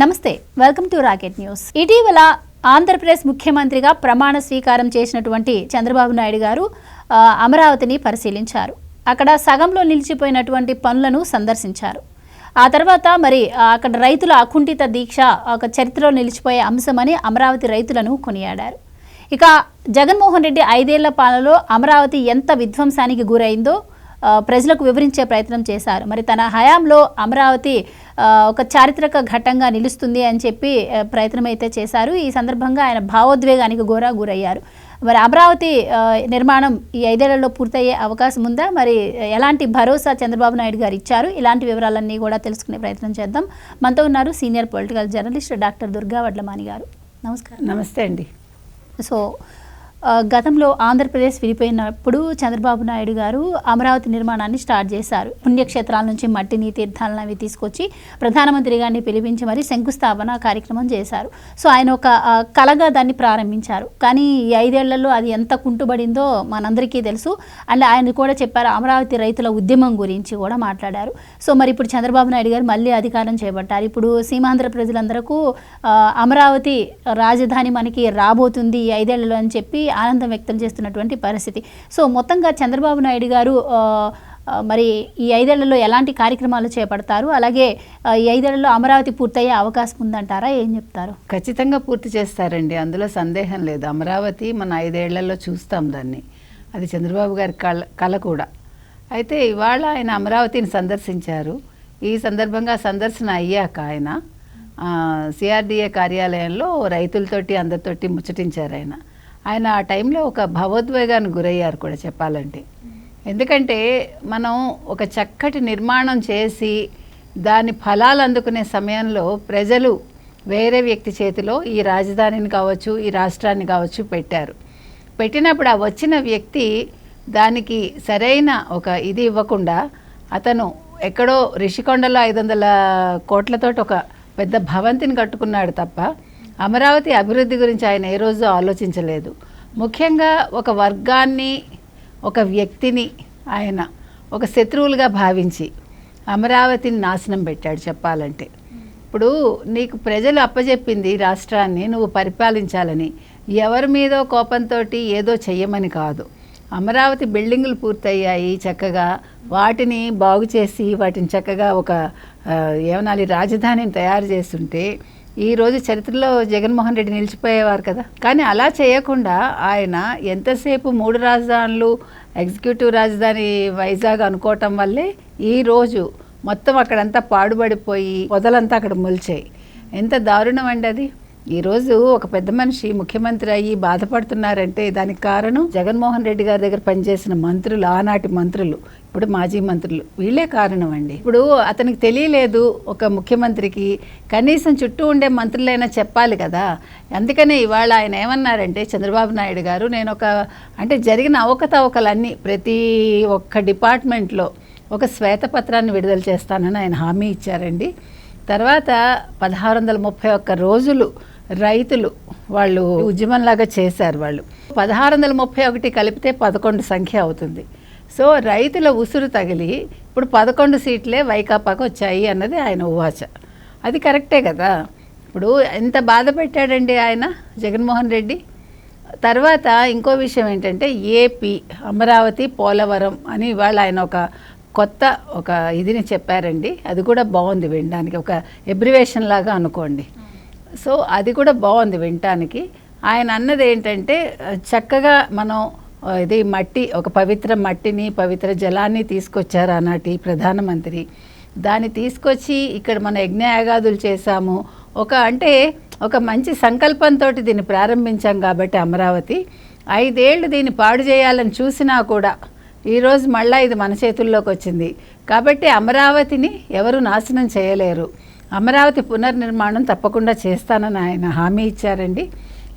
నమస్తే welcome to rocket news. ఇటీవల ఆంధ్రప్రదేశ్ ముఖ్యమంత్రిగా ప్రమాణ స్వీకారం చేసినటువంటి చంద్రబాబు నాయుడు గారు అమరావతిని పరిశీలించారు. అక్కడ సగంలో నిలిచిపోయినటువంటి పనులను సందర్శించారు. ఆ తర్వాత మరి అక్కడ రైతుల అకుంఠిత దీక్ష ఒక చరిత్రలో నిలిచిపోయే అంశమని అమరావతి రైతులను కొనియాడారు. ఇక జగన్మోహన్ రెడ్డి ఐదేళ్ళ పాలనలో అమరావతి ఎంత విధ్వంసానికి గురైందో ప్రజలకు వివరించే ప్రయత్నం చేశారు. మరి తన హయాంలో అమరావతి ఒక చారిత్రక ఘట్టంగా నిలుస్తుంది అని చెప్పి ప్రయత్నం అయితే చేశారు. ఈ సందర్భంగా ఆయన భావోద్వేగానికి గోరా గురయ్యారు మరి అమరావతి నిర్మాణం ఈ ఐదేళ్ళలో పూర్తయ్యే అవకాశం ఉందా? మరి ఎలాంటి భరోసా చంద్రబాబు నాయుడు గారు ఇచ్చారు? ఇలాంటి వివరాలన్నీ కూడా తెలుసుకునే ప్రయత్నం చేద్దాం. మనతో ఉన్నారు senior political journalist doctor Durga Vadlamani garu. నమస్కారం. నమస్తే అండి. సో గతంలో ఆంధ్రప్రదేశ్ విడిపోయినప్పుడు చంద్రబాబు నాయుడు గారు అమరావతి నిర్మాణాన్ని స్టార్ట్ చేశారు. పుణ్యక్షేత్రాల నుంచి మట్టిని తీర్థాలను అవి తీసుకొచ్చి ప్రధానమంత్రి గారిని పిలిపించి మరి శంకుస్థాపన కార్యక్రమం చేశారు. సో ఆయన ఒక కలగా దాన్ని ప్రారంభించారు. కానీ ఈ ఐదేళ్ళలో అది ఎంత కుంటుబడిందో మనందరికీ తెలుసు. అండ్ ఆయన కూడా చెప్పారు అమరావతి రైతుల ఉద్యమం గురించి కూడా మాట్లాడారు. సో మరి ఇప్పుడు చంద్రబాబు నాయుడు గారు మళ్ళీ అధికారం చేపట్టారు. ఇప్పుడు సీమాంధ్ర ప్రజలందరకు అమరావతి రాజధాని మనకి రాబోతుంది ఈ ఐదేళ్ళలో అని చెప్పి ఆనందం వ్యక్తం చేస్తున్నటువంటి పరిస్థితి. సో మొత్తంగా చంద్రబాబు నాయుడు గారు మరి ఈ ఐదేళ్ళలో ఎలాంటి కార్యక్రమాలు చేపడతారు? అలాగే ఈ ఐదేళ్ళలో అమరావతి పూర్తయ్యే అవకాశం ఉందంటారా? ఏం చెప్తారు? ఖచ్చితంగా పూర్తి చేస్తారండి. అందులో సందేహం లేదు. అమరావతి మన ఐదేళ్ళలో చూస్తాం దాన్ని. అది చంద్రబాబు గారి కళ కళ కూడా. అయితే ఇవాళ ఆయన అమరావతిని సందర్శించారు. ఈ సందర్భంగా సందర్శన అయ్యాక ఆయన సిఆర్డిఏ కార్యాలయంలో రైతులతోటి అందరితోటి ముచ్చటించారు ఆయన. ఆయన ఆ టైంలో ఒక భావోద్వేగానికి గురయ్యారు కూడా చెప్పాలంటే. ఎందుకంటే మనం ఒక చక్కటి నిర్మాణం చేసి దాని ఫలాలు అందుకునే సమయంలో ప్రజలు వేరే వ్యక్తి చేతిలో ఈ రాజధానిని కావచ్చు ఈ రాష్ట్రాన్ని కావచ్చు పెట్టారు. పెట్టినప్పుడు ఆ వచ్చిన వ్యక్తి దానికి సరైన ఒక ఇది ఇవ్వకుండా అతను ఎక్కడో రిషికొండలో ఐదు వందల కోట్లతోటి ఒక పెద్ద భవంతిని కట్టుకున్నాడు తప్ప అమరావతి అభివృద్ధి గురించి ఆయన ఏ రోజు ఆలోచించలేదు. ముఖ్యంగా ఒక వర్గాన్ని ఒక వ్యక్తిని ఆయన ఒక శత్రువులుగా భావించి అమరావతిని నాశనం పెట్టాడు చెప్పాలంటే. ఇప్పుడు నీకు ప్రజలు అప్పజెప్పింది రాష్ట్రాన్ని నువ్వు పరిపాలించాలని ఎవరి మీదో కోపంతో ఏదో చెయ్యమని కాదు. అమరావతి బిల్డింగులు పూర్తయ్యాయి చక్కగా వాటిని బాగు చేసి వాటిని చక్కగా ఒక ఏమనాలి రాజధానిని తయారు చేస్తుంటే ఈ రోజు చరిత్రలో జగన్మోహన్ రెడ్డి నిలిచిపోయేవారు కదా. కానీ అలా చేయకుండా ఆయన ఎంతసేపు మూడు రాజధానులు ఎగ్జిక్యూటివ్ రాజధాని వైజాగ్ అనుకోవటం వల్లే ఈ రోజు మొత్తం అక్కడంతా పాడుబడిపోయి పొదలంతా అక్కడ మొలిచాయి. ఎంత దారుణం అండి అది. ఈరోజు ఒక పెద్ద మనిషి ముఖ్యమంత్రి అయ్యి బాధపడుతున్నారంటే దానికి కారణం జగన్మోహన్ రెడ్డి గారి దగ్గర పనిచేసిన మంత్రులు ఆనాటి మంత్రులు ఇప్పుడు మాజీ మంత్రులు. వీళ్ళే కారణం అండి. ఇప్పుడు అతనికి తెలియలేదు ఒక ముఖ్యమంత్రికి. కనీసం చుట్టూ ఉండే మంత్రులైనా చెప్పాలి కదా. అందుకనే ఇవాళ ఆయన ఏమన్నారంటే చంద్రబాబు నాయుడు గారు నేను ఒక అంటే జరిగిన అవకతవకలన్నీ ప్రతి ఒక్క డిపార్ట్మెంట్లో ఒక శ్వేతపత్రాన్ని విడుదల చేస్తానని ఆయన హామీ ఇచ్చారండి. తర్వాత పదహారు వందల ముప్పై ఒక్క రోజులు రైతులు వాళ్ళు ఉద్యమంలాగా చేశారు వాళ్ళు. పదహారు వందల ముప్పై ఒకటి కలిపితే పదకొండు సంఖ్య అవుతుంది. సో రైతుల ఉసురు తగిలి ఇప్పుడు పదకొండు సీట్లే వైకాపాకు వచ్చాయి అన్నది ఆయన ఊహాచ. అది కరెక్టే కదా? ఇప్పుడు ఎంత బాధ పెట్టాడండి ఆయన జగన్మోహన్ రెడ్డి? తర్వాత ఇంకో విషయం ఏంటంటే ఏపీ అమరావతి పోలవరం అని ఇవాళ ఆయన ఒక కొత్త ఒక ఇదిని చెప్పారండి. అది కూడా బాగుంది వినడానికి. ఒక ఎబ్రివేషన్ లాగా అనుకోండి. సో అది కూడా బాగుంది వినటానికి. ఆయన అన్నది ఏంటంటే చక్కగా మనం ఇది మట్టి ఒక పవిత్ర మట్టిని పవిత్ర జలాన్ని తీసుకొచ్చారు ఆనాటి ప్రధానమంత్రి. దాన్ని తీసుకొచ్చి ఇక్కడ మన యజ్ఞయాగాదులు చేశాము. ఒక అంటే ఒక మంచి సంకల్పంతో దీన్ని ప్రారంభించాం కాబట్టి అమరావతి. ఐదేళ్ళు దీన్ని పాడు చేయాలని చూసినా కూడా ఈరోజు మళ్ళీ ఇది మన చేతుల్లోకి వచ్చింది. కాబట్టి అమరావతిని ఎవరు నాశనం చేయలేరు. అమరావతి పునర్నిర్మాణం తప్పకుండా చేస్తానని ఆయన హామీ ఇచ్చారండి.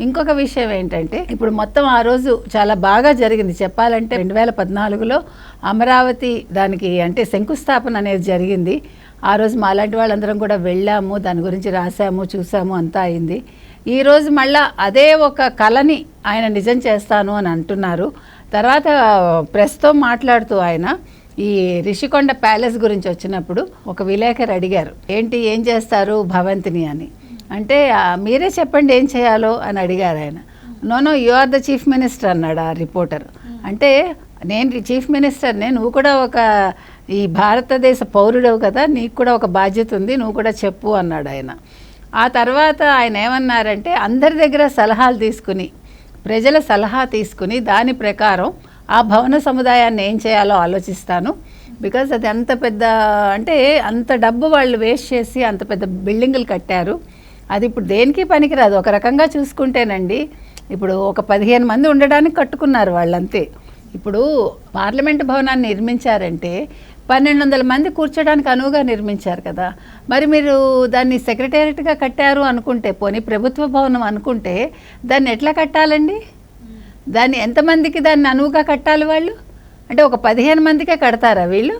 ఇంకొక విషయం ఏంటంటే ఇప్పుడు మొత్తం ఆ రోజు చాలా బాగా జరిగింది. చెప్పాలంటే రెండు వేల పద్నాలుగులో అమరావతి దానికి అంటే శంకుస్థాపన అనేది జరిగింది. ఆ రోజు మాలాంటి వాళ్ళందరం కూడా వెళ్ళాము దాని గురించి రాసాము చూసాము అంతా అయింది. ఈరోజు మళ్ళా అదే ఒక కళని ఆయన నిజం చేస్తాను అని అంటున్నారు. తర్వాత ప్రెస్తో మాట్లాడుతూ ఆయన ఈ రిషికొండ ప్యాలెస్ గురించి వచ్చినప్పుడు ఒక విలేకరు అడిగారు ఏంటి ఏం చేస్తారు భవంతిని అని? అంటే మీరే చెప్పండి ఏం చేయాలో అని అడిగారు ఆయన. No no you are the chief minister అన్నాడు ఆ రిపోర్టర్. అంటే నేను చీఫ్ మినిస్టర్నే నువ్వు కూడా ఒక ఈ భారతదేశ పౌరుడవు కదా నీకు కూడా ఒక బాధ్యత ఉంది నువ్వు కూడా చెప్పు అన్నాడు ఆయన. ఆ తర్వాత ఆయన ఏమన్నారంటే అందరి దగ్గర సలహాలు తీసుకుని ప్రజల సలహా తీసుకుని దాని ప్రకారం ఆ భవన సముదాయాన్ని ఏం చేయాలో ఆలోచిస్తాను. బికాజ్ అది అంత పెద్ద అంటే అంత డబ్బు వాళ్ళు వేస్ట్ చేసి అంత పెద్ద బిల్డింగులు కట్టారు. అది ఇప్పుడు దేనికి పనికిరాదు. ఒక రకంగా చూసుకుంటేనండి ఇప్పుడు ఒక పదిహేను మంది ఉండడానికి కట్టుకున్నారు వాళ్ళంతే. ఇప్పుడు పార్లమెంట్ భవనాన్ని నిర్మించారంటే పన్నెండు వందల మంది కూర్చోడానికి అనువుగా నిర్మించారు కదా. మరి మీరు దాన్ని సెక్రటేరియట్గా కట్టారు అనుకుంటే పోనీ ప్రభుత్వ భవనం అనుకుంటే దాన్ని ఎట్లా కట్టాలండి? దాన్ని ఎంతమందికి దాన్ని అనువుగా కట్టాలి వాళ్ళు? అంటే ఒక పదిహేను మందికే కడతారా వీళ్ళు?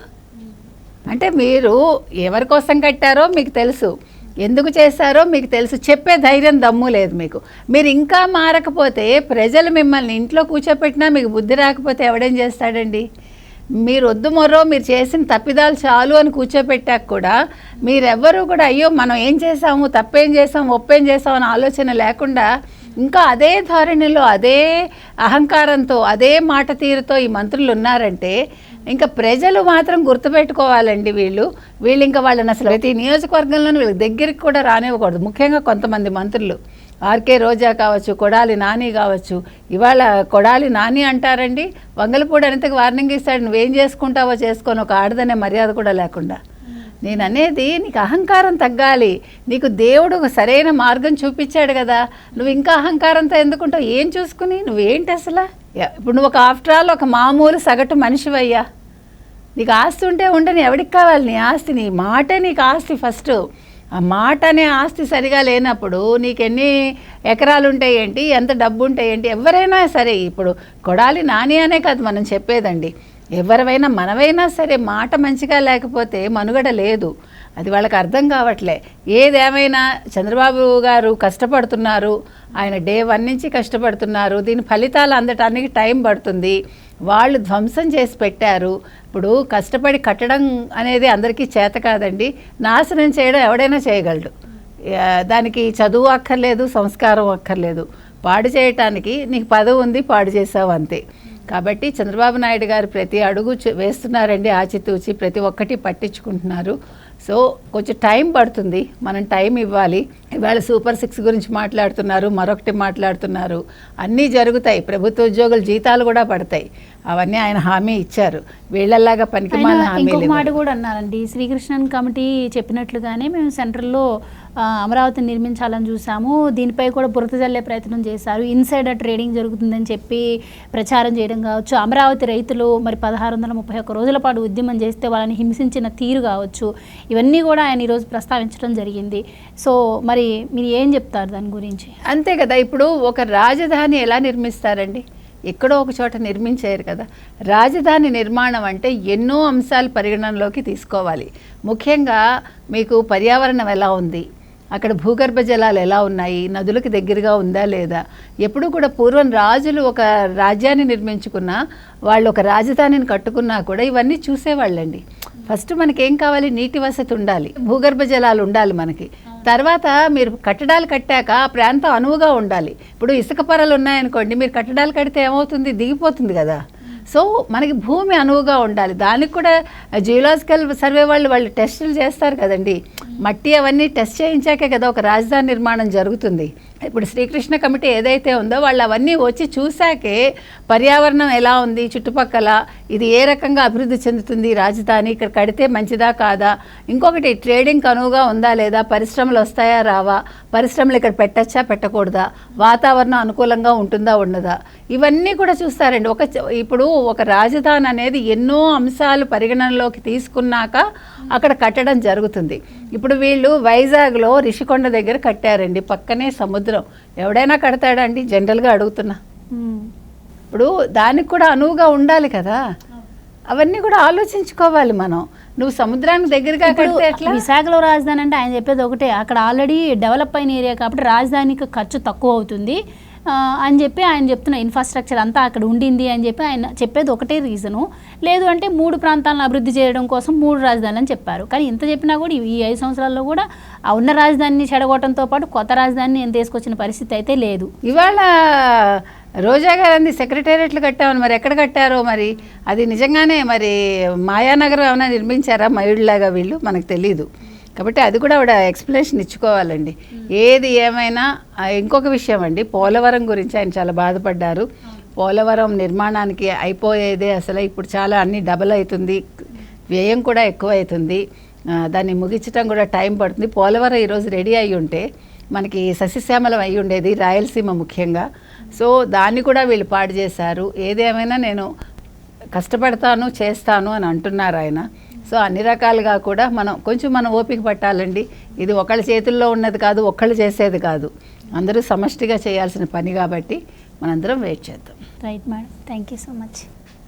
అంటే మీరు ఎవరి కోసం కట్టారో మీకు తెలుసు. ఎందుకు చేశారో మీకు తెలుసు. చెప్పే ధైర్యం దమ్ము లేదు మీకు. మీరు ఇంకా మారకపోతే ప్రజలు మిమ్మల్ని ఇంట్లో కూర్చోపెట్టినా మీకు బుద్ధి రాకపోతే ఎవడేం చేస్తాడండి? మీరు వద్దు మొర్రో మీరు చేసిన తప్పిదాలు చాలు అని కూర్చోపెట్టాక కూడా మీరెవ్వరూ కూడా అయ్యో మనం ఏం చేసాము తప్పేం చేసాము ఒప్పేం చేసాము అని ఆలోచన లేకుండా ఇంకా అదే ధోరణిలో అదే అహంకారంతో అదే మాట తీరుతో ఈ మంత్రులు ఉన్నారంటే ఇంకా ప్రజలు మాత్రం గుర్తుపెట్టుకోవాలండి వీళ్ళు. వీళ్ళు ఇంకా వాళ్ళని అసలు ప్రతి నియోజకవర్గంలోనూ వీళ్ళకి దగ్గరికి కూడా రానివ్వకూడదు. ముఖ్యంగా కొంతమంది మంత్రులు. ఆర్కే రోజా కావచ్చు కొడాలి నాని కావచ్చు. ఇవాళ కొడాలి నాని అంటారండి. వంగలపూడి అనితకి వార్నింగ్ ఇస్తాడు. నువ్వేం చేసుకుంటావో చేసుకొని ఒక ఆడదనే మర్యాద కూడా లేకుండా. నేను అనేది నీకు అహంకారం తగ్గాలి. నీకు దేవుడు ఒక సరైన మార్గం చూపించాడు కదా. నువ్వు ఇంకా అహంకారంతో ఎందుకుంటావు? ఏం చూసుకుని? నువ్వేంటి అసలు? ఇప్పుడు నువ్వు ఒక ఆఫ్టర్ ఆల్ ఒక మామూలు సగటు మనిషివయ్యా. నీకు ఆస్తి ఉంటే ఉండని ఎవడికి కావాలి? నీ ఆస్తి నీ మాట నీకు ఆస్తి ఫస్ట్. ఆ మాట అనే ఆస్తి సరిగా లేనప్పుడు నీకు ఎన్ని ఎకరాలు ఉంటాయి ఏంటి? ఎంత డబ్బు ఉంటాయి ఏంటి? ఎవరైనా సరే ఇప్పుడు కొడాలి నాని అనే కాదు మనం చెప్పేదండి. ఎవరివైనా మనవైనా సరే మాట మంచిగా లేకపోతే మనుగడ లేదు. అది వాళ్ళకి అర్థం కావట్లే. ఏదేమైనా చంద్రబాబు గారు కష్టపడుతున్నారు ఆయన డే వన్ నుంచి కష్టపడుతున్నారు దీని ఫలితాలు అందటానికి టైం పడుతుంది. వాళ్ళు ధ్వంసం చేసి పెట్టారు. ఇప్పుడు కష్టపడి కట్టడం అనేది అందరికీ చేత కాదండి. నాశనం చేయడం ఎవడైనా చేయగలడు. దానికి చదువు అక్కర్లేదు సంస్కారం అక్కర్లేదు. పాడు చేయటానికి నీకు పదవి ఉంది పాడు చేసావు అంతే. కాబట్టి చంద్రబాబు నాయుడు గారు ప్రతి అడుగు వేస్తున్నారండి ఆచితూచి ప్రతి ఒక్కటి పట్టించుకుంటున్నారు. సో కొంచెం టైం పడుతుంది. మనం టైం ఇవ్వాలి. ఇవాళ సూపర్ సిక్స్ గురించి మాట్లాడుతున్నారు మరొకటి మాట్లాడుతున్నారు. అన్నీ జరుగుతాయి. ప్రభుత్వ ఉద్యోగుల జీతాలు కూడా పడతాయి. అవన్నీ ఆయన హామీ ఇచ్చారు. వీళ్ళలాగా పనికి మాట. కూడా అన్నారండి. శ్రీకృష్ణన్ కమిటీ చెప్పినట్లుగానే మేము సెంట్రల్లో అమరావతిని నిర్మించాలని చూసాము దీనిపై కూడా బురద జల్లే ప్రయత్నం చేశారు. ఇన్సైడర్ ట్రేడింగ్ జరుగుతుందని చెప్పి ప్రచారం చేయడం కావచ్చు అమరావతి రైతులు మరి పదహారు వందల ముప్పై ఒక్క రోజుల పాటు ఉద్యమం చేస్తే వాళ్ళని హింసించిన తీరు కావచ్చు ఇవన్నీ కూడా ఆయన ఈరోజు ప్రస్తావించడం జరిగింది. సో మరి మీరు ఏం చెప్తారు దాని గురించి? అంతే కదా ఇప్పుడు ఒక రాజధాని ఎలా నిర్మిస్తారండి? ఎక్కడో ఒక చోట నిర్మించారు కదా. రాజధాని నిర్మాణం అంటే ఎన్నో అంశాలు పరిగణనలోకి తీసుకోవాలి. ముఖ్యంగా మీకు పర్యావరణం ఎలా ఉంది? అక్కడ భూగర్భ జలాలు ఎలా ఉన్నాయి? నదులకు దగ్గరగా ఉందా లేదా? ఎప్పుడూ కూడా పూర్వం రాజులు ఒక రాజ్యాన్ని నిర్మించుకున్నా వాళ్ళు ఒక రాజధానిని కట్టుకున్నా కూడా ఇవన్నీ చూసేవాళ్ళండి. ఫస్ట్ మనకి ఏం కావాలి? నీటి వసతి ఉండాలి. భూగర్భ జలాలు ఉండాలి మనకి. తర్వాత మీరు కట్టడాలు కట్టాక ఆ ప్రాంతం అనువుగా ఉండాలి. ఇప్పుడు ఇసుక పొరలు ఉన్నాయనుకోండి మీరు కట్టడాలు కడితే ఏమవుతుంది? దిగిపోతుంది కదా. సో మనకి భూమి అనువుగా ఉండాలి. దానికి కూడా జియోలాజికల్ సర్వే వాళ్ళు వాళ్ళు టెస్టులు చేస్తారు కదండి. మట్టి అవన్నీ టెస్ట్ చేయించాకే కదా ఒక రాజధాని నిర్మాణం జరుగుతుంది. ఇప్పుడు శ్రీకృష్ణ కమిటీ ఏదైతే ఉందో వాళ్ళు అవన్నీ వచ్చి చూశాకే పర్యావరణం ఎలా ఉంది చుట్టుపక్కల ఇది ఏ రకంగా అభివృద్ధి చెందుతుంది రాజధాని ఇక్కడ కడితే మంచిదా కాదా? ఇంకొకటి ట్రేడింగ్ అనువుగా ఉందా లేదా? పరిశ్రమలు వస్తాయా రావా? పరిశ్రమలు ఇక్కడ పెట్టచ్చా పెట్టకూడదా? వాతావరణం అనుకూలంగా ఉంటుందా ఉండదా? ఇవన్నీ కూడా చూస్తారండి. ఒక ఇప్పుడు ఒక రాజధాని అనేది ఎన్నో అంశాలు పరిగణనలోకి తీసుకున్నాక అక్కడ కట్టడం జరుగుతుంది. ఇప్పుడు వీళ్ళు వైజాగ్లో రిషికొండ దగ్గర కట్టారండి. పక్కనే సముద్రం ఎవడైనా కడతాడండి జనరల్గా అడుగుతున్నా. ఇప్పుడు దానికి కూడా అనువుగా ఉండాలి కదా. అవన్నీ కూడా ఆలోచించుకోవాలి మనం. నువ్వు సముద్రానికి దగ్గరగా కడితే ఎట్లా? విశాఖలో రాజధాని అంటే ఆయన చెప్పేది ఒకటే. అక్కడ ఆల్రెడీ డెవలప్ అయిన ఏరియా కాబట్టి రాజధానికి ఖర్చు తక్కువ అవుతుంది. అని చెప్పి ఆయన చెప్తున్న ఇన్ఫ్రాస్ట్రక్చర్ అంతా అక్కడ ఉండింది అని చెప్పి ఆయన చెప్పేది ఒకటే రీజను లేదు అంటే మూడు ప్రాంతాలను అభివృద్ధి చేయడం కోసం మూడు రాజధానులు అని చెప్పారు. కానీ ఇంత చెప్పినా కూడా ఈ ఐదు సంవత్సరాల్లో కూడా ఆ ఉన్న రాజధానిని చెడగొట్టడంతో పాటు కొత్త రాజధానిని ఎంత తీసుకొచ్చిన పరిస్థితి అయితే లేదు. ఇవాళ రోజా గారు అంది సెక్రటేరియట్లు కట్టామని మరి ఎక్కడ కట్టారో మరి? అది నిజంగానే మరి మాయానగరం ఏమైనా నిర్మించారా మయుడిలాగా వీళ్ళు? మనకు తెలియదు కాబట్టి అది కూడా ఆవిడ ఎక్స్ప్లెనేషన్ ఇచ్చుకోవాలండి. ఏది ఏమైనా ఇంకొక విషయం అండి. పోలవరం గురించి ఆయన చాలా బాధపడ్డారు. పోలవరం నిర్మాణానికి అయిపోయేదే అసలు. ఇప్పుడు చాలా అన్ని డబల్ అవుతుంది. వ్యయం కూడా ఎక్కువ అవుతుంది దాన్ని ముగించడం కూడా టైం పడుతుంది. పోలవరం ఈరోజు రెడీ అయి ఉంటే మనకి సస్యశ్యామలం అయి ఉండేది రాయలసీమ ముఖ్యంగా. సో దాన్ని కూడా వీళ్ళు పాడు చేశారు. ఏదేమైనా నేను కష్టపడతాను చేస్తాను అని అంటున్నారు ఆయన. సో అన్ని రకాలుగా కూడా మనం కొంచెం మనం ఓపిక పట్టాలండి. ఇది ఒకళ్ళ చేతుల్లో ఉన్నది కాదు ఒక్కళ్ళు చేసేది కాదు. అందరూ సమష్టిగా చేయాల్సిన పని కాబట్టి మనందరం వెయిట్ చేద్దాం. Right madam thank you so much